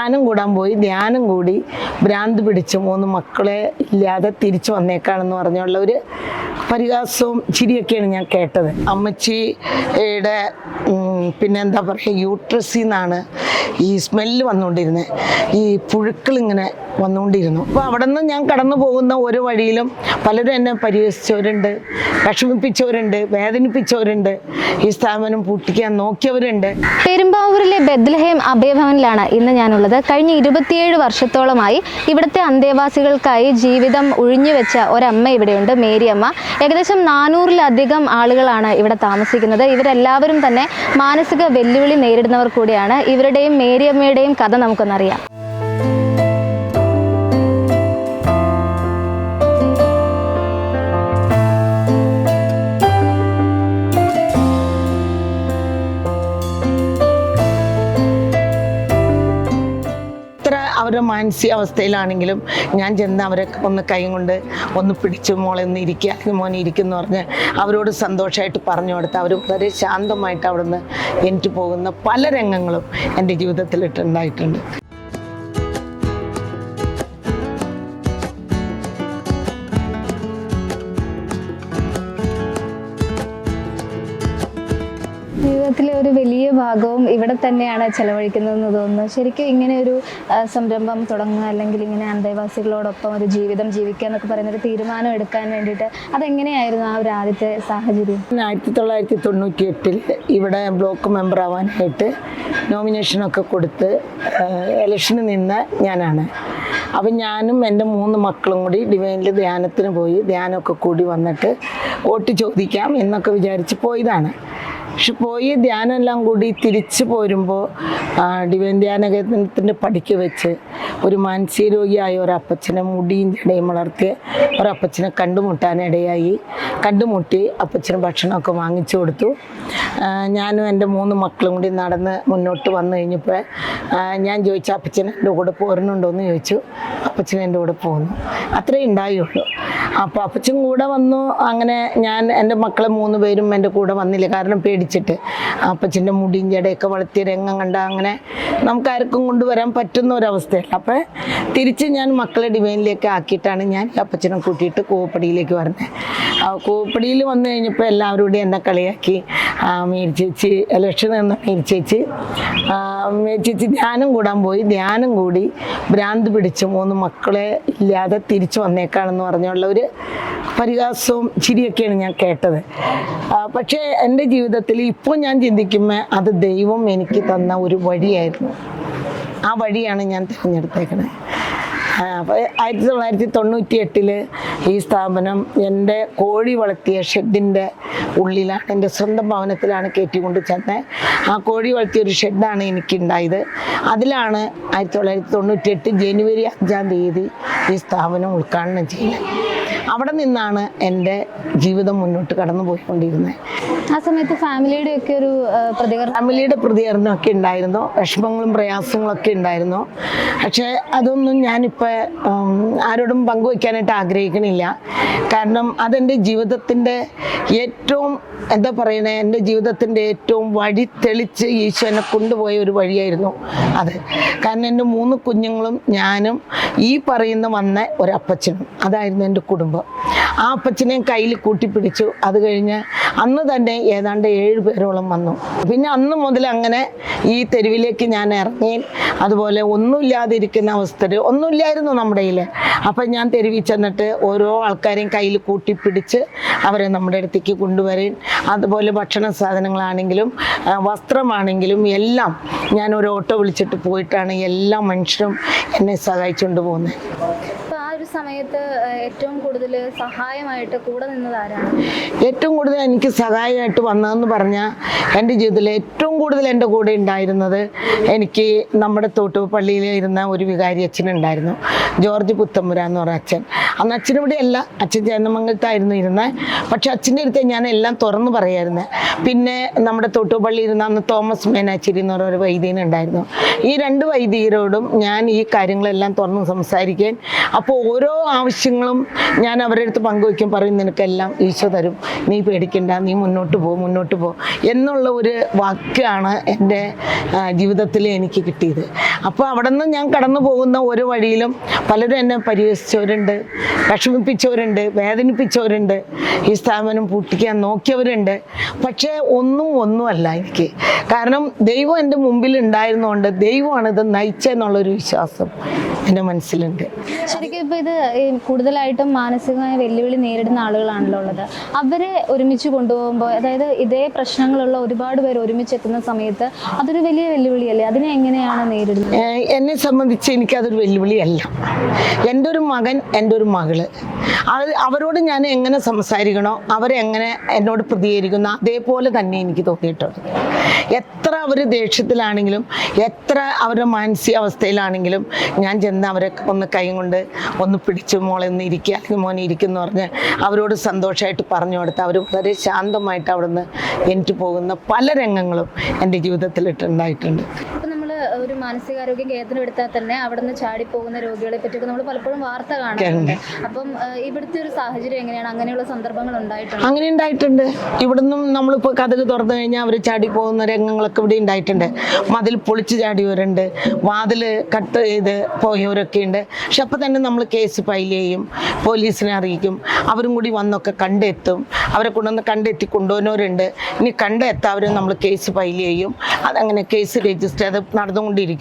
ധ്യാനം കൂടാൻ പോയി. ധ്യാനം കൂടി ഭ്രാന്ത് പിടിച്ച് മൂന്ന് മക്കളെ ഇല്ലാതെ തിരിച്ചു വന്നേക്കാണെന്ന് പറഞ്ഞുള്ള ഒരു പരിഹാസവും ചിരിയൊക്കെയാണ് ഞാൻ കേട്ടത്. അമ്മച്ചിയുടെ ഉം, പിന്നെ എന്താ പറയുക യൂട്രസിൽ നിന്നാണ് ഈ സ്മെല്ല് വന്നുകൊണ്ടിരുന്നത്. ഈ പുഴുക്കൾ ഇങ്ങനെ വന്നുകൊണ്ടിരുന്നു. അപ്പോൾ അവിടെ നിന്ന് ഞാൻ കടന്നു പോകുന്ന ഓരോ വഴിയിലും പലരും എന്നെ പരിഹസിച്ചവരുണ്ട് വിഷമിപ്പിച്ചവരുണ്ട് വേദനിപ്പിച്ചവരുണ്ട് ഈ സ്ഥാപനം പൂട്ടിക്കാൻ നോക്കിയവരുണ്ട്. പെരുമ്പാവൂരിലെ ബെദ്ലഹേം അഭയഭവനിലാണ് ഇന്ന് ഞാനുള്ളത്. കഴിഞ്ഞ ഇരുപത്തിയേഴ് വർഷത്തോളമായി ഇവിടുത്തെ അന്തേവാസികൾക്കായി ജീവിതം ഒഴിഞ്ഞു വെച്ച ഒരമ്മ ഇവിടെയുണ്ട് മേരിയമ്മ. ഏകദേശം നാനൂറിലധികം ആളുകളാണ് ഇവിടെ താമസിക്കുന്നത്. ഇവരെല്ലാവരും തന്നെ മാനസിക വെല്ലുവിളി നേരിടുന്നവർ കൂടിയാണ്. ഇവരുടെയും മേരിയമ്മയുടെയും കഥ നമുക്കൊന്നറിയാം. അവരുടെ മാനസികാവസ്ഥയിലാണെങ്കിലും ഞാൻ ചെന്ന് അവരെ ഒന്ന് കൈ കൊണ്ട് ഒന്ന് പിടിച്ച് മോളെ ഒന്ന് ഇരിക്കുക മോനെ ഇരിക്കുന്നു പറഞ്ഞ് അവരോട് സന്തോഷമായിട്ട് പറഞ്ഞു കൊടുത്ത് അവർ വളരെ ശാന്തമായിട്ട് അവിടുന്ന് എനിക്ക് പോകുന്ന പല രംഗങ്ങളും എന്റെ ജീവിതത്തിലിട്ടുണ്ടായിട്ടുണ്ട് ഭാഗവും ഇവിടെ തന്നെയാണ് ചെലവഴിക്കുന്നതെന്ന് തോന്നുന്നു. ശരിക്കും ഇങ്ങനെ ഒരു സംരംഭം തുടങ്ങുക അല്ലെങ്കിൽ ഇങ്ങനെ അന്തേവാസികളോടൊപ്പം ഒരു ജീവിതം ജീവിക്കുക എന്നൊക്കെ പറയുന്ന ഒരു തീരുമാനം എടുക്കാൻ വേണ്ടിയിട്ട് അതെങ്ങനെയായിരുന്നു ആ ഒരു ആദ്യത്തെ സാഹചര്യം? ആയിരത്തി തൊള്ളായിരത്തി തൊണ്ണൂറ്റി എട്ടിൽ ഇവിടെ ബ്ലോക്ക് മെമ്പർ ആവാനായിട്ട് നോമിനേഷനൊക്കെ കൊടുത്ത് ഇലക്ഷന് നിന്ന ഞാനാണ്. അപ്പം ഞാനും എന്റെ മൂന്ന് മക്കളും കൂടി ഡിവൈനിൽ ധ്യാനത്തിന് പോയി ധ്യാനമൊക്കെ കൂടി വന്നിട്ട് വോട്ട് ചോദിക്കാം എന്നൊക്കെ വിചാരിച്ച് പോയതാണ്. പക്ഷെ പോയി ധ്യാനം എല്ലാം കൂടി തിരിച്ചു പോരുമ്പോൾ ഡിവൈൻ ധ്യാന കേന്ദ്രത്തിന്റെ പടിക്ക് വെച്ച് ഒരു മാനസിക രോഗിയായ ഒരപ്പച്ചനെ മുടിയും ജടയും വളർത്തിയ ഒരപ്പച്ചനെ കണ്ടുമുട്ടാനിടയായി കണ്ടുമുട്ടി അപ്പച്ചന് ഭക്ഷണമൊക്കെ വാങ്ങിച്ചു കൊടുത്തു. ഞാനും എന്റെ മൂന്ന് മക്കളും കൂടി നടന്ന് മുന്നോട്ട് വന്നു കഴിഞ്ഞപ്പോൾ ഞാൻ ചോദിച്ച അപ്പച്ചൻ എന്റെ കൂടെ പോരുന്നുണ്ടോ? എന്ന് ചോദിച്ചു. അപ്പച്ചൻ എന്റെ കൂടെ പോകുന്നു അത്രേ ഉണ്ടായുള്ളൂ. അപ്പോൾ അപ്പച്ചൻ കൂടെ വന്നു. അങ്ങനെ ഞാൻ എന്റെ മക്കളെ മൂന്ന് പേരും എന്റെ കൂടെ വന്നില്ല. കാരണം പേടിച്ചിട്ട് അപ്പച്ചന്റെ മുടിയും ജടയൊക്കെ വളർത്തിയ രംഗം കണ്ട അങ്ങനെ നമുക്ക് ആർക്കും കൊണ്ടുവരാൻ പറ്റുന്ന ഒരവസ്ഥയല്ല. അപ്പോൾ തിരിച്ച് ഞാൻ മക്കളെ ഡിവൈനിലേക്ക് ആക്കിയിട്ടാണ് ഞാൻ അപ്പച്ചനെ കൂട്ടിയിട്ട് കൂവപ്പടിയിലേക്ക് വരുന്നത് കൂവപ്പടിയിൽ വന്നു കഴിഞ്ഞപ്പോൾ എല്ലാവരോടും എന്നെ കളിയാക്കി. ആ, മേരി ചേച്ചി ഇലക്ഷൻ എന്ന മേരി ചേച്ചി. ആ, ധ്യാനം കൂടാൻ പോയി. ധ്യാനം കൂടി ഭ്രാന്ത് പിടിച്ച് മൂന്ന് മക്കളെ ഇല്ലാതെ തിരിച്ചു വന്നേക്കാണെന്ന് പറഞ്ഞുള്ള ഒരു പരിഹാസവും ചിരിയൊക്കെയാണ് ഞാൻ കേട്ടത്. പക്ഷേ എന്റെ ജീവിതത്തിൽ ഇപ്പോൾ ഞാൻ ചിന്തിക്കുമ്പോൾ അത് ദൈവം എനിക്ക് തന്ന ഒരു വഴിയായിരുന്നു. ആ വഴിയാണ് ഞാൻ തിരഞ്ഞെടുത്തേക്കുന്നത് അപ്പോൾ ആയിരത്തി തൊള്ളായിരത്തി തൊണ്ണൂറ്റി എട്ടിൽ ഈ സ്ഥാപനം എന്റെ കോഴി വളർത്തിയ ഷെഡിന്റെ ഉള്ളിലാണ് എന്റെ സ്വന്തം ഭവനത്തിലാണ് കയറ്റിക്കൊണ്ട് ചെന്നത് ആ കോഴി വളർത്തിയ ഒരു ഷെഡാണ് എനിക്കുണ്ടായത്. അതിലാണ് ആയിരത്തി തൊള്ളായിരത്തി തൊണ്ണൂറ്റി എട്ട് ജനുവരി അഞ്ചാം തീയതി ഈ സ്ഥാപനം ഉദ്ഘാടനം ചെയ്യുന്നത് അവിടെ നിന്നാണ് എന്റെ ജീവിതം മുന്നോട്ട് കടന്നു പോയിക്കൊണ്ടിരുന്നത് ആ സമയത്ത് ഫാമിലിയുടെ ഒക്കെ ഒരു പ്രതികരണം? ഫാമിലിയുടെ പ്രതികരണമൊക്കെ ഉണ്ടായിരുന്നു. വിഷമങ്ങളും പ്രയാസങ്ങളൊക്കെ ഉണ്ടായിരുന്നു. പക്ഷേ അതൊന്നും ഞാനിപ്പോൾ ആരോടും പങ്കുവയ്ക്കാനായിട്ട് ആഗ്രഹിക്കണില്ല. കാരണം അതെന്റെ ജീവിതത്തിന്റെ ഏറ്റവും എന്താ പറയണേ? എന്റെ ജീവിതത്തിന്റെ ഏറ്റവും വഴി തെളിച്ച് ഈശോ എന്നെ കൊണ്ടുപോയ ഒരു വഴിയായിരുന്നു അത്. കാരണം എന്റെ മൂന്ന് കുഞ്ഞുങ്ങളും ഞാനും ഈ പറയുന്ന വന്ന ഒരപ്പച്ചനും അതായിരുന്നു എന്റെ കുടുംബം. ആ അപ്പച്ചനെ കയ്യിൽ കൂട്ടിപ്പിടിച്ചു. അത് കഴിഞ്ഞ് അന്ന് തന്നെ ഏതാണ്ട് ഏഴ് പേരോളം വന്നു. പിന്നെ അന്ന് മുതൽ അങ്ങനെ ഈ തെരുവിലേക്ക് ഞാൻ ഇറങ്ങി. അതുപോലെ ഒന്നുമില്ലാതിരിക്കുന്ന അവസ്ഥയിൽ ഒന്നുമില്ലായിരുന്നു നമ്മുടെ കയ്യിൽ. അപ്പം ഞാൻ തെരുവിൽ ചെന്നിട്ട് ഓരോ ആൾക്കാരെയും കയ്യിൽ കൂട്ടിപ്പിടിച്ച് അവരെ നമ്മുടെ അടുത്തേക്ക് കൊണ്ടുവരും അതുപോലെ ഭക്ഷണ സാധനങ്ങളാണെങ്കിലും വസ്ത്രമാണെങ്കിലും എല്ലാം ഞാൻ ഒരു ഓട്ടോ വിളിച്ചിട്ട് പോയിട്ടാണ് എല്ലാ മനുഷ്യരും എന്നെ സഹായിച്ചുകൊണ്ട് പോകുന്നത് സമയത്ത് ഏറ്റവും കൂടുതൽ സഹായമായിട്ട് കൂടെ നിന്നത് ആരാണ്? ഏറ്റവും കൂടുതൽ എനിക്ക് സഹായമായിട്ട് വന്നതെന്ന് പറഞ്ഞാൽ എന്റെ ജീവിതത്തിൽ ഏറ്റവും കൂടുതൽ എന്റെ കൂടെ ഉണ്ടായിരുന്നത് എനിക്ക് നമ്മുടെ തോട്ടുപള്ളിയിൽ ഇരുന്ന ഒരു വികാരി അച്ഛൻ ഉണ്ടായിരുന്നു ജോർജ് പുത്തമ്പുര എന്ന് പറഞ്ഞ അച്ഛൻ. അന്ന് അച്ഛനിവിടെ അല്ല അച്ഛൻ ചേന്നമംഗലത്തായിരുന്നു ഇരുന്നത് പക്ഷെ അച്ഛന്റെ അടുത്ത് ഞാൻ എല്ലാം തുറന്നു പറയായിരുന്നു. പിന്നെ നമ്മുടെ തോട്ടുപള്ളി ഇരുന്ന അന്ന് തോമസ് മേനാച്ചിരി എന്ന് പറഞ്ഞ ഒരു വൈദികനുണ്ടായിരുന്നു ഈ രണ്ട് വൈദികരോടും ഞാൻ ഈ കാര്യങ്ങളെല്ലാം തുറന്ന് സംസാരിക്കാൻ അപ്പോൾ ഓരോ ഓരോ ആവശ്യങ്ങളും ഞാൻ അവരുടെ അടുത്ത് പങ്കുവയ്ക്കും പറയും നിനക്കെല്ലാം ഈശോ തരും. നീ പേടിക്കണ്ട. നീ മുന്നോട്ട് പോ മുന്നോട്ട് പോ. എന്നുള്ള ഒരു വാക്കാണ് എന്റെ ജീവിതത്തിൽ എനിക്ക് കിട്ടിയത്. അപ്പോൾ അവിടെ നിന്ന് ഞാൻ കടന്നു പോകുന്ന ഓരോ വഴിയിലും പലരും എന്നെ പരിഹസിച്ചവരുണ്ട് വിഷമിപ്പിച്ചവരുണ്ട് വേദനിപ്പിച്ചവരുണ്ട് ഈ സ്ഥാപനം പൂട്ടിക്കാൻ നോക്കിയവരുണ്ട്. പക്ഷേ ഒന്നും ഒന്നുമല്ല എനിക്ക്. കാരണം ദൈവം എന്റെ മുമ്പിൽ ഉണ്ടായിരുന്നുകൊണ്ട് ദൈവമാണ് ഇത് നയിച്ചെന്നുള്ളൊരു വിശ്വാസം എന്റെ മനസ്സിലുണ്ട്. ശരിക്കും ഇപ്പോൾ ഇത് കൂടുതലായിട്ടും മാനസികമായ വെല്ലുവിളി നേരിടുന്ന ആളുകളാണല്ലോ ഉള്ളത്. അവരെ ഒരുമിച്ച് കൊണ്ടുപോകുമ്പോൾ അതായത് ഇതേ പ്രശ്നങ്ങളുള്ള ഒരുപാട് പേര് ഒരുമിച്ച് എത്തുന്ന സമയത്ത് അതൊരു വലിയ വെല്ലുവിളിയല്ലേ? അതിനെ എങ്ങനെയാണ് നേരിടുന്നത്? എന്നെ സംബന്ധിച്ച് എനിക്ക് എനിക്കതൊരു വെല്ലുവിളിയല്ല. എന്റെ ഒരു മകൻ എന്റെ ഒരു മകൾ. അത് അവരോട് ഞാൻ എങ്ങനെ സംസാരിക്കണോ അവരെങ്ങനെ എന്നോട് പ്രതികരിക്കുന്ന അതേപോലെ തന്നെ എനിക്ക് തോന്നിയിട്ടുണ്ട്. എത്ര അവർ ദേഷ്യത്തിലാണെങ്കിലും എത്ര അവരുടെ മാനസികാവസ്ഥയിലാണെങ്കിലും ഞാൻ ചെന്ന് അവരെ ഒന്ന് കൈ കൊണ്ട് ഒന്ന് പിടിച്ചു മോളെ ഒന്ന് ഇരിക്കുക അല്ലെങ്കിൽ മോനെ ഇരിക്കുന്നു പറഞ്ഞ് അവരോട് സന്തോഷമായിട്ട് പറഞ്ഞു കൊടുത്ത് അവർ വളരെ ശാന്തമായിട്ട് അവിടുന്ന് എനിക്ക് പോകുന്ന പല രംഗങ്ങളും എന്റെ ജീവിതത്തിലിട്ടുണ്ടായിട്ടുണ്ട്. മാനസികാരോഗ്യ കേന്ദ്രം എടുത്താൽ തന്നെ അവിടെ നിന്ന് ചാടിപ്പോകുന്ന രോഗികളെ പറ്റിയൊക്കെ നമ്മൾ പലപ്പോഴും വാർത്ത കാണാറുണ്ട്. അപ്പം ഇവിടുത്തെ ഒരു സാഹചര്യം എങ്ങനെയാണ്? അങ്ങനെയുള്ള സന്ദർഭങ്ങൾ ഉണ്ടായിട്ടുണ്ട്? അങ്ങനെ ഉണ്ടായിട്ടുണ്ട്. ഇവിടുന്നും നമ്മളിപ്പോൾ കഥക് തുറന്നു കഴിഞ്ഞാൽ അവർ ചാടി പോകുന്ന രംഗങ്ങളൊക്കെ ഇവിടെ ഉണ്ടായിട്ടുണ്ട്. മതിൽ പൊളിച്ച് ചാടിയവരുണ്ട്. വാതിൽ കട്ട് ചെയ്ത് പോയവരൊക്കെ ഉണ്ട്. പക്ഷെ അപ്പോൾ തന്നെ നമ്മൾ കേസ് ഫയൽ ചെയ്യും. പോലീസിനെ അറിയിക്കും. അവരും കൂടി വന്നൊക്കെ കണ്ടെത്തും. അവരെ കൊണ്ടുവന്ന് കണ്ടെത്തി കൊണ്ടുപോകുന്നവരുണ്ട് ഇനി കണ്ടെത്താവരും നമ്മൾ കേസ് ഫയൽ ചെയ്യും. അതങ്ങനെ കേസ് രജിസ്റ്റർ ചെയ്ത് നടന്നുകൊണ്ടിരിക്കും.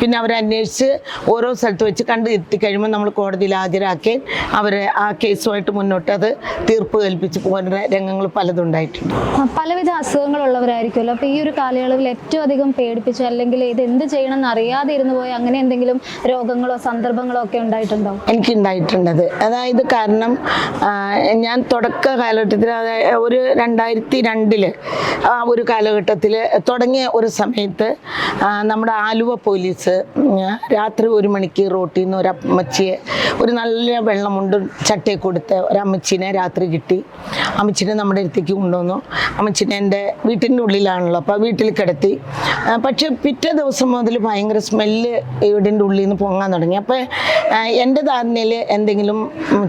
പിന്നെ അവരെ അന്വേഷിച്ച് ഓരോ സ്ഥലത്ത് വെച്ച് കണ്ടെത്തി കഴിയുമ്പോൾ നമ്മൾ കോടതിയിൽ ഹാജരാക്കി അവരെ ആ കേസുമായിട്ട് മുന്നോട്ട് അത് തീർപ്പ് കൽപ്പിച്ച് പോകുന്ന രംഗങ്ങൾ പലതും ഉണ്ടായിട്ടുണ്ട്. ആ, പലവിധ അസുഖങ്ങളുള്ളവരായിരിക്കുമല്ലോ. അപ്പോൾ ഈ ഒരു കാലയളവിൽ ഏറ്റവും അധികം പേടിപ്പിച്ച അല്ലെങ്കിൽ ഇത് എന്ത് ചെയ്യണം എന്ന് അറിയാതെ ഇരുന്ന് പോയി അങ്ങനെ എന്തെങ്കിലും രോഗങ്ങളോ സന്ദർഭങ്ങളോ ഒക്കെ ഉണ്ടായിട്ടുണ്ടോ? എനിക്ക് ഉണ്ടായിട്ടുണ്ട് അതായത് കാരണം ഞാൻ തുടക്ക കാലഘട്ടത്തിൽ അതായത് ഒരു രണ്ടായിരത്തി രണ്ടിൽ ആ ഒരു കാലഘട്ടത്തിൽ തുടങ്ങിയ ഒരു സമയത്ത് നമ്മുടെ ആലുവ പോലീസ് ഉം, രാത്രി ഒരു മണിക്ക് റോട്ടിൽ നിന്ന് ഒരമ്മച്ചിയെ ഒരു നല്ല വെള്ളമുണ്ട് ചട്ടയെ കൊടുത്ത് ഒരമ്മച്ചിനെ രാത്രി കിട്ടി. അമ്മച്ചിനെ നമ്മുടെ അടുത്തേക്ക് കൊണ്ടുവന്നു. അമ്മച്ചിനെ എന്റെ വീട്ടിന്റെ ഉള്ളിലാണല്ലോ അപ്പോൾ വീട്ടിൽ കിടത്തി. പക്ഷേ പിറ്റേ ദിവസം മുതൽ ഭയങ്കര സ്മെല്ല് വീടിന്റെ ഉള്ളിൽ നിന്ന് പൊങ്ങാൻ തുടങ്ങി. അപ്പോൾ എന്റെ ധാരണയിൽ എന്തെങ്കിലും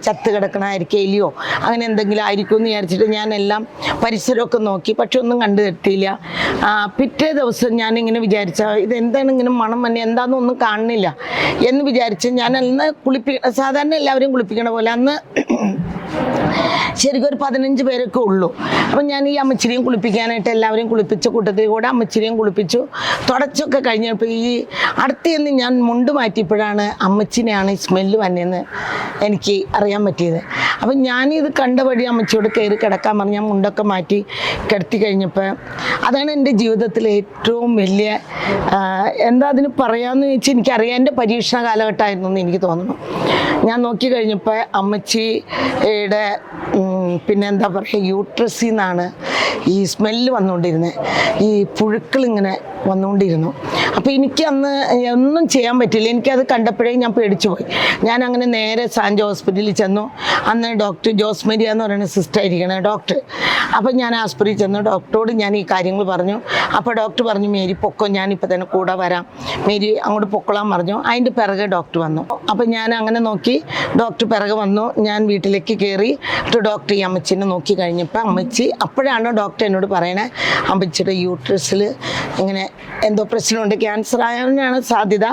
ചത്ത് കിടക്കണമായിരിക്കും എലിയോ അങ്ങനെ എന്തെങ്കിലും ആയിരിക്കും എന്ന് വിചാരിച്ചിട്ട് ഞാനെല്ലാം പരിസരമൊക്കെ നോക്കി. പക്ഷെ ഒന്നും കണ്ടു കിട്ടിയില്ല പിറ്റേ ദിവസം ഞാനിങ്ങനെ വിചാരിച്ച ഇത് എന്താണ് ഇങ്ങനെ മണം തന്നെ എന്താണെന്ന് ഒന്നും കാണുന്നില്ല എന്ന് വിചാരിച്ച് ഞാൻ അന്ന് കുളിപ്പി സാധാരണ എല്ലാവരും കുളിപ്പിക്കണ പോലെ അന്ന് ശരിക്കും ഒരു പതിനഞ്ച് പേരൊക്കെ ഉള്ളൂ. അപ്പം ഞാൻ ഈ അമ്മച്ചിരിയും കുളിപ്പിക്കാനായിട്ട് എല്ലാവരെയും കുളിപ്പിച്ച കൂട്ടത്തിൽ കൂടെ അമ്മച്ചിരിയും കുളിപ്പിച്ചു. തുടച്ചൊക്കെ കഴിഞ്ഞപ്പോൾ ഈ അടുത്തുനിന്ന് ഞാൻ മുണ്ട് മാറ്റിയപ്പോഴാണ് അമ്മച്ചിനെയാണ് ഈ സ്മെല്ല് വന്നതെന്ന് എനിക്ക് അറിയാൻ പറ്റിയത്. അപ്പം ഞാനിത് കണ്ട വഴി അമ്മച്ചിയോട് കയറി കിടക്കാൻ പറഞ്ഞ് ഞാൻ മുണ്ടൊക്കെ മാറ്റി കിടത്തി കഴിഞ്ഞപ്പോൾ അതാണ് എന്റെ ജീവിതത്തിലെ ഏറ്റവും വലിയ ആ, എന്താ അതിന് പറയാമെന്ന് ചോദിച്ചാൽ എനിക്കറിയാം. എന്റെ പരീക്ഷണ കാലഘട്ടമായിരുന്നു എന്ന് എനിക്ക് തോന്നുന്നു. ഞാൻ നോക്കി കഴിഞ്ഞപ്പോൾ അമ്മച്ചിയുടെ പിന്നെ എന്താ പറയുക യൂട്രസിൽ നിന്നാണ് ഈ സ്മെല്ല് വന്നുകൊണ്ടിരുന്നത്. ഈ പുഴുക്കളിങ്ങനെ വന്നുകൊണ്ടിരുന്നു. അപ്പോൾ എനിക്ക് അന്ന് ഒന്നും ചെയ്യാൻ പറ്റില്ല. എനിക്കത് കണ്ടപ്പോഴേ ഞാൻ പേടിച്ചു പോയി. ഞാൻ അങ്ങനെ നേരെ സാൻജോ ഹോസ്പിറ്റലിൽ ചെന്നു. അന്ന് ഡോക്ടർ ജോസ് മരിയ എന്ന് പറയുന്ന സിസ്റ്റർ ആയിരിക്കണേ ഡോക്ടർ. അപ്പോൾ ഞാൻ ആസ്പത്രിയിൽ ചെന്നു. ഡോക്ടറോട് ഞാൻ ഈ കാര്യങ്ങൾ പറഞ്ഞു. അപ്പോൾ ഡോക്ടർ പറഞ്ഞു മേരി പൊക്കോ ഞാനിപ്പോൾ തന്നെ കൂടെ വരാം. മേരി അങ്ങോട്ട് പൊക്കളാൻ പറഞ്ഞു. അതിന്റെ പിറകെ ഡോക്ടർ വന്നു. അപ്പം ഞാൻ അങ്ങനെ നോക്കി. ഡോക്ടർ പിറകെ വന്നു. ഞാൻ വീട്ടിലേക്ക് കയറി ഡോക്ടർ ഈ അമ്മച്ചിനെ നോക്കി കഴിഞ്ഞപ്പോൾ അമ്മച്ചി അപ്പോഴാണ് ഡോക്ടർ എന്നോട് പറയണേ അമ്മച്ചിയുടെ യൂട്രസിൽ ഇങ്ങനെ എന്തോ പ്രശ്നമുണ്ട് ക്യാൻസർ ആയതിനാണ് സാധ്യത.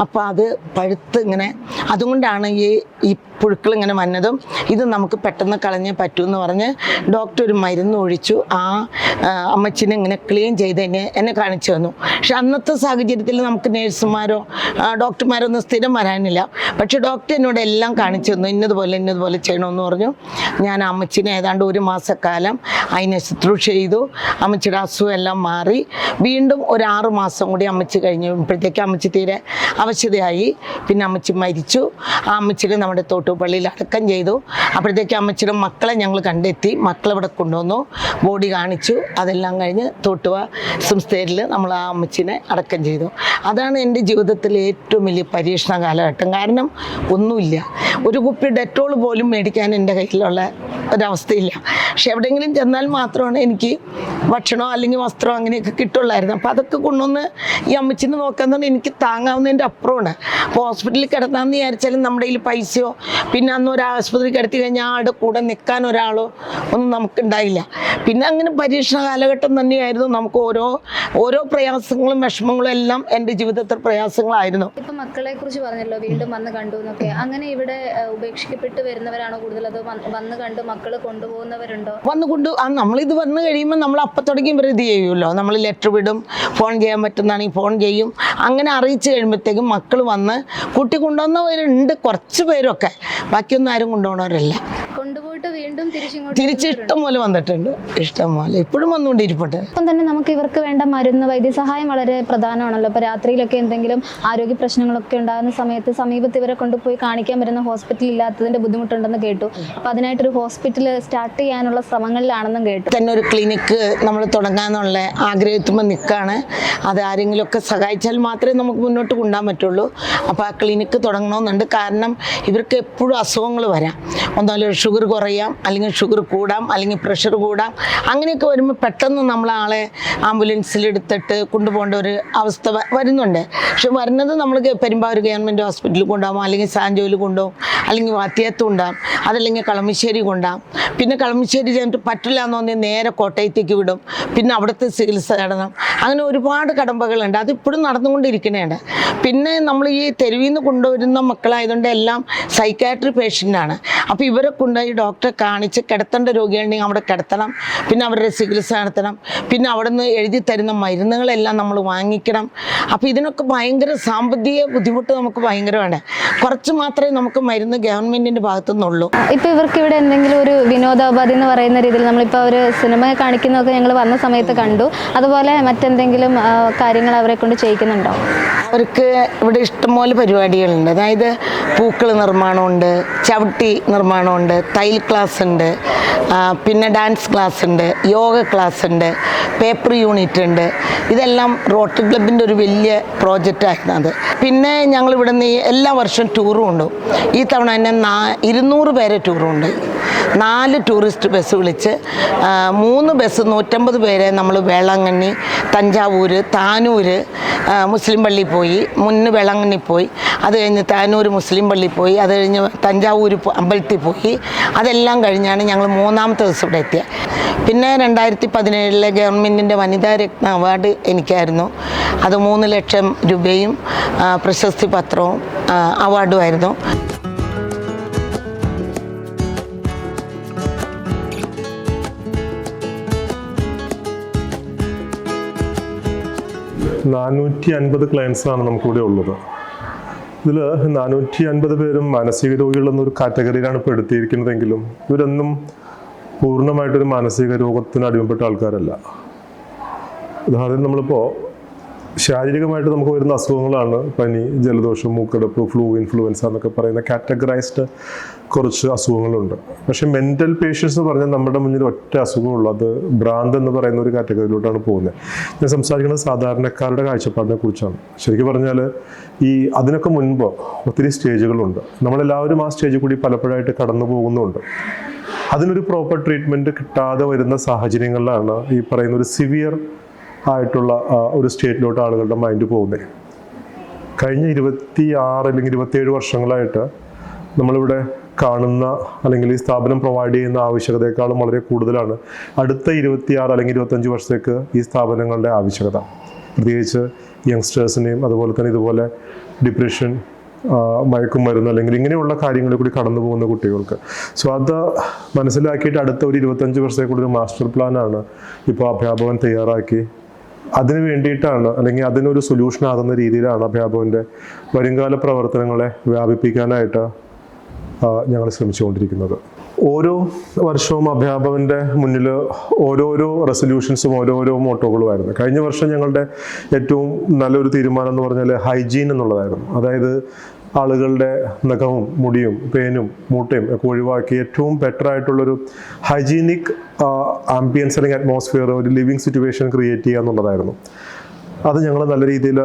അപ്പോൾ അത് പഴുത്ത് ഇങ്ങനെ അതുകൊണ്ടാണ് ഈ ഈ പുഴുക്കൾ ഇങ്ങനെ വന്നതും. ഇത് നമുക്ക് പെട്ടെന്ന് കളഞ്ഞേ പറ്റൂ എന്ന് പറഞ്ഞ് ഡോക്ടർ ഒരു മരുന്ന് ഒഴിച്ചു. ആ ആ, അമ്മച്ചിനെ ഇങ്ങനെ ക്ലീൻ ചെയ്ത് എന്നെ എന്നെ കാണിച്ചു തന്നു. പക്ഷെ അന്നത്തെ സാഹചര്യത്തിൽ നമുക്ക് നേഴ്സുമാരോ ഡോക്ടർമാരോ ഒന്നും സ്ഥിരം വരാനില്ല. പക്ഷെ ഡോക്ടർ എന്നോട് എല്ലാം കാണിച്ചു തന്നു. ഇന്നതുപോലെ ഇന്നതുപോലെ ചെയ്യണമെന്ന് പറഞ്ഞു. ഞാൻ അമ്മച്ചിനെ ഏതാണ്ട് ഒരു മാസക്കാലം അതിനെ ശുശ്രൂഷ ചെയ്തു. അമ്മച്ചിയുടെ അസുഖം എല്ലാം മാറി. വീണ്ടും ഒരു ആറ് മാസം കൂടി അമ്മച്ചി കഴിഞ്ഞപ്പോഴത്തേക്ക് അമ്മച്ചി തീരെ അവശതയായി. പിന്നെ അമ്മച്ചി മരിച്ചു. ആ അമ്മച്ചിനെ നമ്മുടെ തോട്ടുപള്ളിയിൽ അടക്കം ചെയ്തു. അപ്പോഴത്തേക്ക് അമ്മച്ചിയുടെ മക്കളെ ഞങ്ങൾ കണ്ടെത്തി. മക്കളെ ഇവിടെ കൊണ്ടുവന്നു. ബോഡി കാണിച്ചു. അതെല്ലാം കഴിഞ്ഞ് തോട്ടുവ സംസ്ഥയിൽ നമ്മൾ ആ അമ്മച്ചിനെ അടക്കം ചെയ്തു. അതാണ് എന്റെ ജീവിതത്തിലെ ഏറ്റവും വലിയ പരീക്ഷണ കാലഘട്ടം. കാരണം ഒന്നുമില്ല. ഒരു കുപ്പി ഡെറ്റോൾ പോലും മേടിക്കാൻ എന്റെ കയ്യിലുള്ള ഒരവസ്ഥയില്ല. പക്ഷെ എവിടെയെങ്കിലും ചെന്നാൽ മാത്രമാണ് എനിക്ക് ഭക്ഷണമോ അല്ലെങ്കിൽ വസ്ത്രമോ അങ്ങനെയൊക്കെ കിട്ടുള്ളായിരുന്നു. അപ്പോൾ അതൊക്കെ കൊണ്ടുവന്ന് ഈ അമ്മച്ചിനെ നോക്കാൻ തന്നെ എനിക്ക് താങ്ങാവുന്നതിന്റെ അപ്പുറമാണ്. അപ്പോൾ ഹോസ്പിറ്റലിൽ കിടന്നാന്ന് വിചാരിച്ചാലും നമ്മുടെ കയ്യിൽ പൈസയോ പിന്നെ അന്ന് ഒരു ആശുപത്രി കിടത്തി കഴിഞ്ഞാൽ ആടെ കൂടെ നിൽക്കാൻ ഒരാളോ ഒന്നും നമുക്കുണ്ടായില്ല. പിന്നെ അങ്ങനെ പരീക്ഷണ കാലഘട്ടം തന്നെയായിരുന്നു നമുക്ക് ഓരോ ഓരോ പ്രയാസങ്ങളും വിഷമങ്ങളും എല്ലാം ജീവിതത്തിൽ പ്രയാസങ്ങളായിരുന്നു? ഇപ്പൊ മക്കളെ കുറിച്ച് പറഞ്ഞല്ലോ വീണ്ടും വന്ന് കണ്ടു എന്നൊക്കെ. അങ്ങനെ ഇവിടെ ഉപേക്ഷിക്കപ്പെട്ട് വരുന്നവരാണോ കൂടുതൽ അതോ വന്ന് കണ്ടു മക്കൾ കൊണ്ടുപോകുന്നവരുണ്ടോ? വന്ന് കൊണ്ട് നമ്മൾ നമ്മളിത് വന്ന് കഴിയുമ്പോൾ നമ്മൾ അപ്പം തുടങ്ങി ഇവർ ഇത് ചെയ്യുമല്ലോ. നമ്മൾ ലെറ്റർ വിടും ഫോൺ ചെയ്യാൻ പറ്റുന്നതാണെങ്കിൽ ഫോൺ ചെയ്യും. അങ്ങനെ അറിയിച്ചു കഴിയുമ്പോഴത്തേക്കും മക്കൾ വന്ന് കുട്ടി കൊണ്ടുവന്നവരുണ്ട് കുറച്ച് പേരൊക്കെ. ബാക്കിയൊന്നും ആരും കൊണ്ടുപോകണവരല്ല തിരിച്ച് ഇഷ്ടം പോലെ വന്നിട്ടുണ്ട്. ഇഷ്ടം പോലെ. ഇപ്പോഴും വന്നുകൊണ്ടിരിപ്പട്ടെ അപ്പം തന്നെ നമുക്ക് ഇവർക്ക് വേണ്ട മരുന്ന് വൈദ്യസഹായം വളരെ പ്രധാനമാണല്ലോ. ഇപ്പൊ രാത്രിയിലൊക്കെ എന്തെങ്കിലും ആരോഗ്യ പ്രശ്നങ്ങളൊക്കെ ഉണ്ടാകുന്ന സമയത്ത് സമീപത്ത് ഇവരെ കൊണ്ടുപോയി കാണിക്കാൻ വരുന്ന ഹോസ്പിറ്റൽ ഇല്ലാത്തതിന്റെ ബുദ്ധിമുട്ടുണ്ടെന്ന് കേട്ടു. അപ്പൊ അതിനായിട്ടൊരു ഹോസ്പിറ്റൽ സ്റ്റാർട്ട് ചെയ്യാനുള്ള ശ്രമങ്ങളിലാണെന്നും കേട്ടു. തന്നെ ഒരു ക്ലിനിക്ക് നമ്മൾ തുടങ്ങാന്നുള്ള ആഗ്രഹത്തുമ്പോൾ നിൽക്കുകയാണ്. അത് ആരെങ്കിലുമൊക്കെ സഹായിച്ചാൽ മാത്രമേ നമുക്ക് മുന്നോട്ട് കൊണ്ടുപോകാൻ പറ്റുള്ളൂ. അപ്പോൾ ആ ക്ലിനിക്ക് തുടങ്ങണമെന്നുണ്ട്. കാരണം ഇവർക്ക് എപ്പോഴും അസുഖങ്ങൾ വരാം. ഒന്നാലും ഷുഗർ കുറയാം. അല്ലെങ്കിൽ ഷുഗർ കൂടാം അല്ലെങ്കിൽ പ്രഷർ കൂടാം അങ്ങനെയൊക്കെ വരുമ്പോൾ പെട്ടെന്ന് നമ്മൾ ആളെ ആംബുലൻസിൽ എടുത്തിട്ട് കൊണ്ടുപോകേണ്ട ഒരു അവസ്ഥ വരുന്നുണ്ട്. പക്ഷെ വരുന്നത് നമ്മൾ പെരുമ്പാവൂർ ഗവൺമെന്റ് ഹോസ്പിറ്റലിൽ കൊണ്ടുപോകാം അല്ലെങ്കിൽ സാൻജോയിൽ കൊണ്ടുപോകും അല്ലെങ്കിൽ വാത്തിയത്ത് കൊണ്ടാം അതല്ലെങ്കിൽ കളമശ്ശേരി കൊണ്ടാം പിന്നെ കളമശ്ശേരി ചെന്നിട്ട് പറ്റില്ല എന്ന് തോന്നി നേരെ കോട്ടയത്തേക്ക് വിടും. പിന്നെ അവിടുത്തെ ചികിത്സ നടണം അങ്ങനെ ഒരുപാട് കടമ്പകളുണ്ട്. അതിപ്പോഴും നടന്നുകൊണ്ടിരിക്കണേണ്ട പിന്നെ നമ്മൾ ഈ തെരുവിൽ നിന്ന് കൊണ്ടുവരുന്ന മക്കളായതുകൊണ്ട് എല്ലാം സൈക്കാട്രി പേഷ്യന്റാണ്. അപ്പോൾ ഇവരെ കൊണ്ടുപോയി ഡോക്ടറെ കാണിച്ച് കിടത്തേണ്ട രോഗികളുണ്ടെങ്കിൽ അവിടെ കിടത്തണം. പിന്നെ അവരുടെ ചികിത്സ നടത്തണം. പിന്നെ അവിടെ നിന്ന് എഴുതി തരുന്ന മരുന്നുകളെല്ലാം നമ്മൾ വാങ്ങിക്കണം. അപ്പോൾ ഇതിനൊക്കെ ഭയങ്കര സാമ്പത്തിക ബുദ്ധിമുട്ട് നമുക്ക് ഭയങ്കരമാണ്. കുറച്ച് മാത്രമേ നമുക്ക് മരുന്ന് ഗവൺമെന്റിന്റെ ഭാഗത്തു നിന്നുള്ളൂ ഇപ്പൊ ഇവർക്ക് ഇവിടെ എന്തെങ്കിലും ഒരു വിനോദോപാധി എന്ന് പറയുന്ന രീതിയിൽ നമ്മളിപ്പോൾ ഒരു സിനിമ കാണിക്കുന്നതൊക്കെ ഞങ്ങൾ വന്ന സമയത്ത് കണ്ടു. അതുപോലെ മറ്റെന്തെങ്കിലും കാര്യങ്ങൾ അവരെ കൊണ്ട് ചെയ്യിക്കുന്നുണ്ടോ? അവർക്ക് ഇവിടെ ഇഷ്ടംപോലെ പരിപാടികളുണ്ട്. അതായത് പൂക്കൾ നിർമ്മാണമുണ്ട് ചവിട്ടി നിർമ്മാണമുണ്ട് തയ്യൽ ക്ലാസ് ഉണ്ട്. പിന്നെ ഡാൻസ് ക്ലാസ് ഉണ്ട് യോഗ ക്ലാസ് ഉണ്ട് പേപ്പർ യൂണിറ്റ് ഉണ്ട്. ഇതെല്ലാം റോട്ടറി ക്ലബിന്റെ ഒരു വലിയ പ്രോജക്റ്റായിരുന്നു അത്. പിന്നെ ഞങ്ങൾ ഇവിടെ നിന്ന് എല്ലാ വർഷവും ടൂറും ഉണ്ട് ഈ തവണ തന്നെ നാ ഇരുന്നൂറ് പേരെ ടൂറും ഉണ്ട് നാല് ടൂറിസ്റ്റ് ബസ് വിളിച്ച് മൂന്ന് ബസ് നൂറ്റമ്പത് പേരെ നമ്മൾ വേളാങ്കണ്ണി തഞ്ചാവൂർ താനൂർ മുസ്ലിം പള്ളി പോയി. മുന്ന് വേളാങ്കണ്ണി പോയി. അത് കഴിഞ്ഞ് താനൂർ മുസ്ലിം പള്ളി പോയി. അത് കഴിഞ്ഞ് തഞ്ചാവൂർ അമ്പലത്തിൽ പോയി. അതെല്ലാം കഴിഞ്ഞാണ് ഞങ്ങൾ മൂന്നാമത്തെ ദിവസം ഇവിടെ എത്തിയത് പിന്നെ രണ്ടായിരത്തി പതിനേഴിലെ ഗവൺമെന്റിന്റെ വനിതാ രത്ന അവാർഡ് എനിക്കായിരുന്നു. അത് മൂന്ന് ലക്ഷം രൂപയും പ്രശസ്തി പത്രവും അവാർഡുമായിരുന്നു നാനൂറ്റി അൻപത് ക്ലയൻസാണ് നമുക്കിവിടെ ഉള്ളത്. ഇതിൽ നാനൂറ്റി അൻപത് പേരും മാനസിക രോഗികൾ എന്നൊരു കാറ്റഗറിയിലാണ് പെടുത്തിയിരിക്കുന്നതെങ്കിലും ഇവരൊന്നും പൂർണമായിട്ടൊരു മാനസിക രോഗത്തിന് അടിമപ്പെട്ട ആൾക്കാരല്ല. ഉദാഹരണത്തിന് നമ്മളിപ്പോൾ ശാരീരികമായിട്ട് നമുക്ക് വരുന്ന അസുഖങ്ങളാണ്. പനി ജലദോഷം മൂക്കടപ്പ് ഫ്ലൂ ഇൻഫ്ലുവൻസ എന്നൊക്കെ പറയുന്ന കാറ്റഗറൈസ്ഡ് കുറച്ച് അസുഖങ്ങളുണ്ട്. പക്ഷെ മെന്റൽ പേഷ്യൻസ് എന്ന് പറഞ്ഞാൽ നമ്മുടെ മുന്നിൽ ഒറ്റ അസുഖമുള്ളൂ. അത് ഭ്രാന്ത് എന്ന് പറയുന്ന ഒരു കാറ്റഗറിയിലോട്ടാണ് പോകുന്നത്. ഞാൻ സംസാരിക്കുന്നത് സാധാരണക്കാരുടെ കാഴ്ചപ്പാടിനെ കുറിച്ചാണ്. ശരിക്കും പറഞ്ഞാൽ ഈ അതിനൊക്കെ മുൻപ് ഒത്തിരി സ്റ്റേജുകളുണ്ട്. നമ്മളെല്ലാവരും ആ സ്റ്റേജിൽ കൂടി പലപ്പോഴായിട്ട് കടന്നു പോകുന്നുണ്ട്. അതിനൊരു പ്രോപ്പർ ട്രീറ്റ്മെന്റ് കിട്ടാതെ വരുന്ന സാഹചര്യങ്ങളിലാണ് ഈ പറയുന്ന ഒരു സിവിയർ ആയിട്ടുള്ള ഒരു സ്റ്റേറ്റിലോട്ട് ആളുകളുടെ മൈൻഡ് പോകുന്നത് കഴിഞ്ഞ ഇരുപത്തി ആറ് അല്ലെങ്കിൽ ഇരുപത്തിയേഴ് വർഷങ്ങളായിട്ട് നമ്മളിവിടെ കാണുന്ന അല്ലെങ്കിൽ ഈ സ്ഥാപനം പ്രൊവൈഡ് ചെയ്യുന്ന ആവശ്യകതയെക്കാളും വളരെ കൂടുതലാണ് അടുത്ത ഇരുപത്തിയാറ് അല്ലെങ്കിൽ ഇരുപത്തഞ്ച് വർഷത്തേക്ക് ഈ സ്ഥാപനങ്ങളുടെ ആവശ്യകത. പ്രത്യേകിച്ച് യങ്സ്റ്റേഴ്സിനെയും അതുപോലെ തന്നെ ഇതുപോലെ ഡിപ്രഷൻ മയക്കുമരുന്ന് അല്ലെങ്കിൽ ഇങ്ങനെയുള്ള കാര്യങ്ങളിൽ കൂടി കടന്നു പോകുന്ന കുട്ടികൾക്ക്. സോ അത് മനസ്സിലാക്കിയിട്ട് അടുത്ത ഒരു ഇരുപത്തഞ്ച് വർഷത്തേക്കുള്ളൊരു മാസ്റ്റർ പ്ലാനാണ് ഇപ്പോൾ അഭ്യാപകൻ തയ്യാറാക്കി അതിന് വേണ്ടിയിട്ടാണ് അല്ലെങ്കിൽ അതിനൊരു സൊല്യൂഷൻ ആകുന്ന രീതിയിലാണ് അഭ്യാപകന്റെ വരുംകാല പ്രവർത്തനങ്ങളെ വ്യാപിപ്പിക്കാനായിട്ട് ഞങ്ങൾ ശ്രമിച്ചുകൊണ്ടിരിക്കുന്നത്. ഓരോ വർഷവും അഭ്യാപകന്റെ മുന്നിൽ ഓരോരോ റെസൊല്യൂഷൻസും ഓരോരോ മോട്ടോകളുമായിരുന്നു കഴിഞ്ഞ വർഷം ഞങ്ങളുടെ ഏറ്റവും നല്ലൊരു തീരുമാനം എന്ന് പറഞ്ഞാൽ ഹൈജീൻ എന്നുള്ളതായിരുന്നു. അതായത് ആളുകളുടെ നഖവും മുടിയും പേനും മൂട്ടയും ഒക്കെ ഒഴിവാക്കി ഏറ്റവും ബെറ്റർ ആയിട്ടുള്ളൊരു ഹൈജീനിക് ആംബിയൻസ് അല്ലെങ്കിൽ അറ്റ്മോസ്ഫിയർ ഒരു ലിവിങ് സിറ്റുവേഷൻ ക്രിയേറ്റ് ചെയ്യുക എന്നുള്ളതായിരുന്നു. അത് ഞങ്ങൾ നല്ല രീതിയിൽ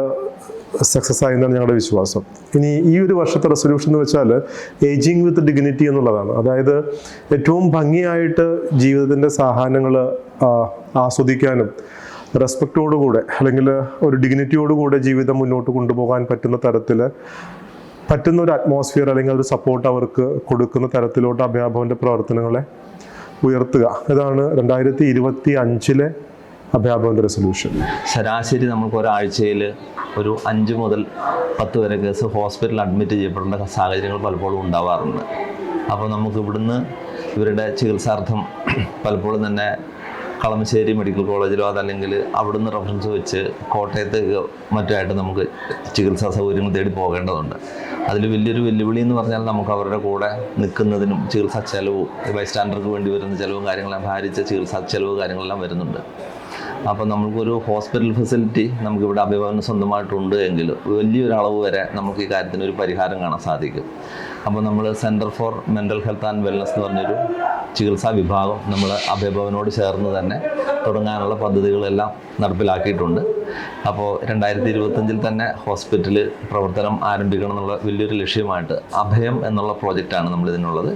സക്സസ് ആയി എന്നാണ് ഞങ്ങളുടെ വിശ്വാസം. ഇനി ഈ ഒരു വർഷത്തെ റെസൊല്യൂഷൻ എന്ന് വെച്ചാൽ ഏജിങ് വിത്ത് ഡിഗ്നിറ്റി എന്നുള്ളതാണ്. അതായത് ഏറ്റവും ഭംഗിയായിട്ട് ജീവിതത്തിന്റെ സാഹാനങ്ങൾ ആസ്വദിക്കാനും റെസ്പെക്റ്റോടുകൂടെ അല്ലെങ്കിൽ ഒരു ഡിഗ്നിറ്റിയോടുകൂടെ ജീവിതം മുന്നോട്ട് കൊണ്ടുപോകാൻ പറ്റുന്ന തരത്തിൽ പറ്റുന്ന ഒരു അറ്റ്മോസ്ഫിയർ അല്ലെങ്കിൽ ഒരു സപ്പോർട്ട് അവർക്ക് കൊടുക്കുന്ന തരത്തിലോട്ട് അഭയാഭവന്റെ പ്രവർത്തനങ്ങളെ ഉയർത്തുക. ഇതാണ് രണ്ടായിരത്തി ഇരുപത്തി അഞ്ചിലെ അഭയാഭവന്റെ റെസൊല്യൂഷൻ ശരാശരി നമുക്ക് ഒരാഴ്ചയിൽ ഒരു അഞ്ച് മുതൽ പത്ത് വരെ കേസ് ഹോസ്പിറ്റലിൽ അഡ്മിറ്റ് ചെയ്യപ്പെടേണ്ട സാഹചര്യങ്ങൾ പലപ്പോഴും ഉണ്ടാവാറുണ്ട്. അപ്പോൾ നമുക്ക് ഇവിടുന്ന് ഇവരുടെ ചികിത്സാർത്ഥം പലപ്പോഴും തന്നെ കളമശ്ശേരി മെഡിക്കൽ കോളേജിലോ അതല്ലെങ്കിൽ അവിടുന്ന് റെഫറൻസ് വെച്ച് കോട്ടയത്ത് മറ്റായിട്ട് നമുക്ക് ചികിത്സാ സൗകര്യങ്ങൾ തേടി പോകേണ്ടതുണ്ട്. അതിൽ വലിയൊരു വെല്ലുവിളി എന്ന് പറഞ്ഞാൽ നമുക്ക് അവരുടെ കൂടെ നിൽക്കുന്നതിനും ചികിത്സാ ചെലവും ബൈസ്റ്റാൻഡർക്ക് വേണ്ടി വരുന്ന ചിലവും കാര്യങ്ങളെല്ലാം ഭാരിച്ച ചികിത്സാ ചെലവ് കാര്യങ്ങളെല്ലാം വരുന്നുണ്ട്. അപ്പോൾ നമുക്കൊരു ഹോസ്പിറ്റൽ ഫെസിലിറ്റി നമുക്കിവിടെ അഭിഭാവനം സ്വന്തമായിട്ടുണ്ട് എങ്കിൽ വലിയൊരളവ് വരെ നമുക്ക് ഈ കാര്യത്തിന് ഒരു പരിഹാരം കാണാൻ സാധിക്കും. അപ്പോൾ നമ്മൾ centre for mental health and wellness എന്ന് പറഞ്ഞൊരു ചികിത്സാ വിഭാഗം നമ്മൾ അഭയഭവനോട് ചേർന്ന് തന്നെ തുടങ്ങാനുള്ള പദ്ധതികളെല്ലാം നടപ്പിലാക്കിയിട്ടുണ്ട്. അപ്പോൾ രണ്ടായിരത്തി ഇരുപത്തഞ്ചിൽ തന്നെ ഹോസ്പിറ്റൽ പ്രവർത്തനം ആരംഭിക്കണം എന്നുള്ള വലിയൊരു ലക്ഷ്യമായിട്ട് അഭയം എന്നുള്ള പ്രോജക്റ്റാണ് നമ്മൾ ഇതിനുള്ളത്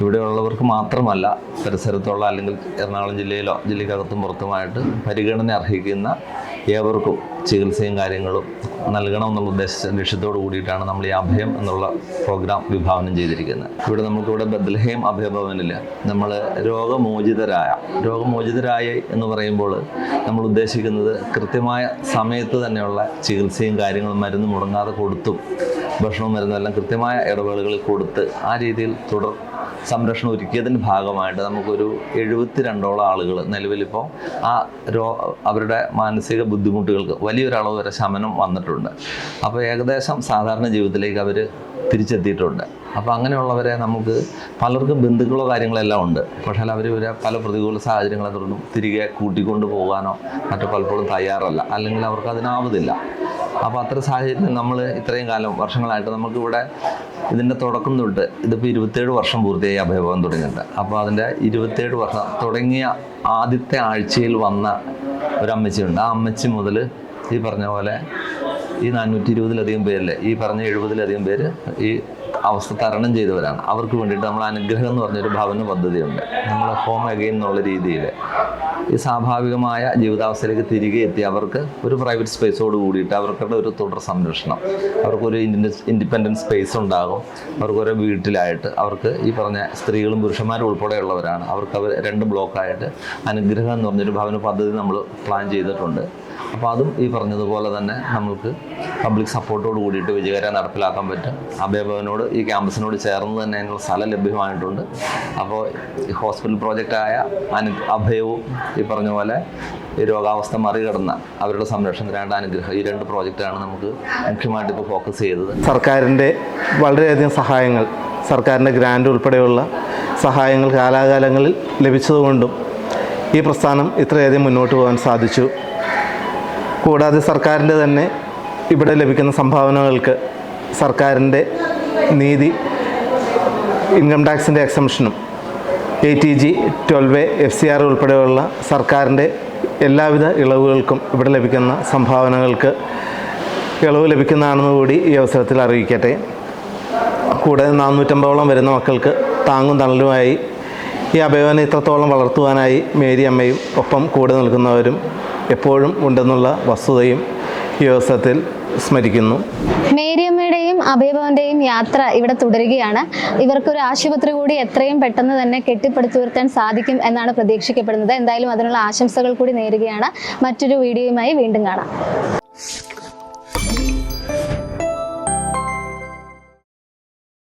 ഇവിടെയുള്ളവർക്ക് മാത്രമല്ല പരിസരത്തുള്ള അല്ലെങ്കിൽ എറണാകുളം ജില്ലയിലോ ജില്ലയ്ക്കകത്തും പുറത്തുമായിട്ട് പരിഗണന അർഹിക്കുന്ന ഏവർക്കും ചികിത്സയും കാര്യങ്ങളും നൽകണം എന്നുള്ള ഉദ്ദേശ ലക്ഷ്യത്തോടു കൂടിയിട്ടാണ് നമ്മൾ ഈ അഭയം എന്നുള്ള പ്രോഗ്രാം വിഭാവനം ചെയ്തിരിക്കുന്നത്. ഇവിടെ നമുക്കിവിടെ ബദൽഹേം അഭയഭവനിൽ നമ്മൾ രോഗമോചിതരായ രോഗമോചിതരായ എന്ന് പറയുമ്പോൾ നമ്മൾ ഉദ്ദേശിക്കുന്നത് കൃത്യമായ സമയത്ത് തന്നെയുള്ള ചികിത്സയും കാര്യങ്ങളും മരുന്ന് മുടങ്ങാതെ കൊടുത്തും ഭക്ഷണവും മരുന്നും എല്ലാം കൃത്യമായ ഇടവേളകളിൽ കൊടുത്ത് ആ രീതിയിൽ തുടർ സംരക്ഷണം ഒരുക്കിയതിന്റെ ഭാഗമായിട്ട് നമുക്കൊരു എഴുപത്തിരണ്ടോളം ആളുകൾ നിലവിലിപ്പോൾ ആ രോ അവരുടെ മാനസിക ബുദ്ധിമുട്ടുകൾക്ക് വലിയൊരളവ് വരെ ശമനം വന്നിട്ടുണ്ട്. അപ്പോൾ ഏകദേശം സാധാരണ ജീവിതത്തിലേക്ക് അവർ തിരിച്ചെത്തിയിട്ടുണ്ട്. അപ്പോൾ അങ്ങനെയുള്ളവരെ നമുക്ക് പലർക്കും ബന്ധുക്കളോ കാര്യങ്ങളെല്ലാം ഉണ്ട്. പക്ഷേ അവർ ഇവരെ പല പ്രതികൂല സാഹചര്യങ്ങളെ തുടർന്നും തിരികെ കൂട്ടിക്കൊണ്ട് പോകാനോ മറ്റോ പലപ്പോഴും തയ്യാറല്ല. അല്ലെങ്കിൽ അവർക്ക് അതിനാവതില്ല. അപ്പോൾ അത്തരം സാഹചര്യത്തിൽ നമ്മൾ ഇത്രയും കാലം വർഷങ്ങളായിട്ട് നമുക്കിവിടെ ഇതിന്റെ തുടക്കം തൊട്ട് ഇതിപ്പോൾ ഇരുപത്തേഴ് വർഷം പൂർത്തിയായി അഭയഭവൻ തുടങ്ങിയിട്ട്. അപ്പോൾ അതിന്റെ ഇരുപത്തേഴ് വർഷം തുടങ്ങിയ ആദ്യത്തെ ആഴ്ചയിൽ വന്ന ഒരു അമ്മച്ചിയുണ്ട്. ആ അമ്മച്ചി മുതൽ ഈ പറഞ്ഞ പോലെ ഈ നാനൂറ്റി ഇരുപതിലധികം പേരിലെ ഈ പറഞ്ഞ എഴുപതിലധികം പേര് ഈ അവസ്ഥ തരണം ചെയ്തവരാണ്. അവർക്ക് വേണ്ടിയിട്ട് നമ്മൾ അനുഗ്രഹം എന്ന് പറഞ്ഞൊരു ഭവന പദ്ധതിയുണ്ട്. നമ്മൾ ഹോം അഗെയിൻ എന്നുള്ള രീതിയിൽ ഈ സ്വാഭാവികമായ ജീവിതാവസ്ഥയിലേക്ക് തിരികെ എത്തി അവർക്ക് ഒരു പ്രൈവറ്റ് സ്പേസോട് കൂടിയിട്ട് അവർക്കുടെ ഒരു തുടർ സംരക്ഷണം. അവർക്കൊരു ഇൻഡിപെൻഡൻസ് സ്പേസ് ഉണ്ടാകും. അവർക്കൊരു വീട്ടിലായിട്ട് അവർക്ക് ഈ പറഞ്ഞ സ്ത്രീകളും പുരുഷന്മാരും ഉൾപ്പെടെയുള്ളവരാണ്. അവർക്ക് അവർ രണ്ട് ബ്ലോക്കായിട്ട് അനുഗ്രഹം എന്ന് പറഞ്ഞൊരു ഭവന പദ്ധതി നമ്മൾ പ്ലാൻ ചെയ്തിട്ടുണ്ട്. അപ്പോൾ അതും ഈ പറഞ്ഞതുപോലെ തന്നെ നമുക്ക് പബ്ലിക് സപ്പോർട്ടോട് കൂടിയിട്ട് വിജയകരം നടപ്പിലാക്കാൻ പറ്റും. അഭയഭവനോട് ഈ ക്യാമ്പസിനോട് ചേർന്ന് തന്നെ അതിനുള്ള സ്ഥലം ലഭ്യമായിട്ടുണ്ട്. അപ്പോൾ ഈ ഹോസ്പിറ്റൽ പ്രോജക്റ്റായ അനു അഭയവും ഈ പറഞ്ഞ പോലെ ഈ രോഗാവസ്ഥ മറികടന്ന അവരുടെ സംരക്ഷണത്തിനായിട്ട് അനുഗ്രഹം ഈ രണ്ട് പ്രോജക്റ്റാണ് നമുക്ക് മുഖ്യമായിട്ട് ഇപ്പോൾ ഫോക്കസ് ചെയ്തത്. സർക്കാരിന്റെ വളരെയധികം സഹായങ്ങൾ സർക്കാരിന്റെ ഗ്രാൻഡ് ഉൾപ്പെടെയുള്ള സഹായങ്ങൾ കാലാകാലങ്ങളിൽ ലഭിച്ചതുകൊണ്ടും ഈ പ്രസ്ഥാനം ഇത്രയധികം മുന്നോട്ട് പോകാൻ സാധിച്ചു. കൂടാതെ സർക്കാരിന്റെ തന്നെ ഇവിടെ ലഭിക്കുന്ന സംഭാവനകൾക്ക് സർക്കാരിന്റെ നീതി ഇൻകം ടാക്സിന്റെ എക്സംഷനും A T G twelve F C R ഉൾപ്പെടെയുള്ള സർക്കാരിന്റെ എല്ലാവിധ ഇളവുകൾക്കും ഇവിടെ ലഭിക്കുന്ന സംഭാവനകൾക്ക് ഇളവ് ലഭിക്കുന്നതാണെന്ന് കൂടി ഈ അവസരത്തിൽ അറിയിക്കട്ടെ. കൂടാതെ നാനൂറ്റമ്പതോളം വരുന്ന മക്കൾക്ക് താങ്ങും തണലുമായി ഈ അഭയവനെ ഇത്രത്തോളം വളർത്തുവാനായി മേരി അമ്മയും ഒപ്പം കൂടെ നിൽക്കുന്നവരും എപ്പോഴും ഉണ്ടെന്നുള്ള വസ്തുതയും ഈ അവസരത്തിൽ സ്മരിക്കുന്നു. മേരിയമ്മയുടെയും അഭയഭവന്റെയും യാത്ര ഇവിടെ തുടരുകയാണ്. ഇവർക്കൊരു ആശുപത്രി കൂടി എത്രയും പെട്ടെന്ന് തന്നെ കെട്ടിപ്പടുത്തുയർത്താൻ സാധിക്കും എന്നാണ് പ്രതീക്ഷിക്കപ്പെടുന്നത്. എന്തായാലും അതിനുള്ള ആശംസകൾ കൂടി നേരുകയാണ്. മറ്റൊരു വീഡിയോയുമായി വീണ്ടും കാണാം.